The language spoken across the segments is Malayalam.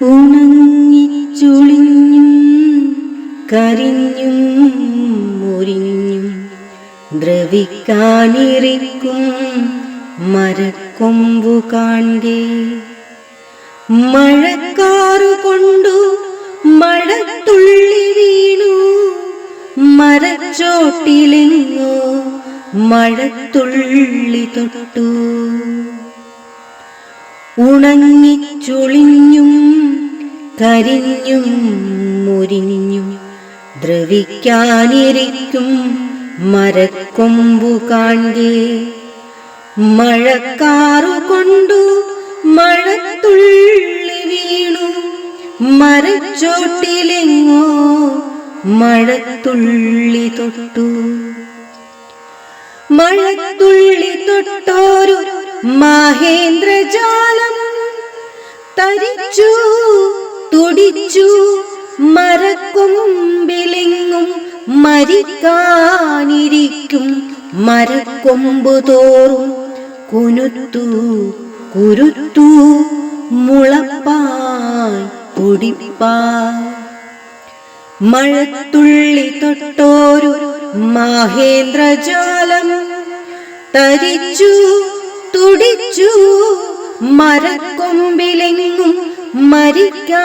ഉണങ്ങിച്ചുളിഞ്ഞും കരിഞ്ഞും മുരിഞ്ഞും ദ്രവിക്കാനിരിക്കും മരക്കൊമ്പു കാണ്ടി മഴക്കാറു കൊണ്ടു മഴത്തുള്ളി വീണു മരച്ചോട്ടിലെങ്ങോ മഴത്തുള്ളി തൊട്ടു. ഉണങ്ങിച്ചുളിഞ്ഞും കരിഞ്ഞും മുരിഞ്ഞും ദ്രവിക്കാനിരിക്കും മരക്കൊമ്പു കാണേ മഴക്കാറുകൊണ്ടു മഴത്തുള്ളി വീണു. മരച്ചോട്ടിലെങ്ങോ മഴത്തുള്ളി തൊട്ടു. മഴത്തുള്ളി തൊട്ടോരു മഹേന്ദ്രജാലം തരിച്ചു. തുടിച്ചു മരക്കൊമ്പിലെങ്ങും മരിക്കാനിരിക്കും മരക്കൊമ്പ് തോറും കുനുത്തു കുരുത്തു മുളപ്പായി പൊടിപ്പാ മഴത്തുള്ളി തൊട്ടോരു മഹേന്ദ്രജാലം തരിച്ചു തുടിച്ചു മരക്കൊമ്പിലെങ്ങും മരിക്കാനിരിക്കും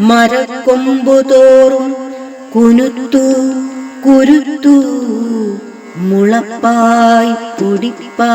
മരക്കൊമ്പു തോറും. കുനുത്തു കുരുത്തു മുളപ്പായി പൊടിപ്പാ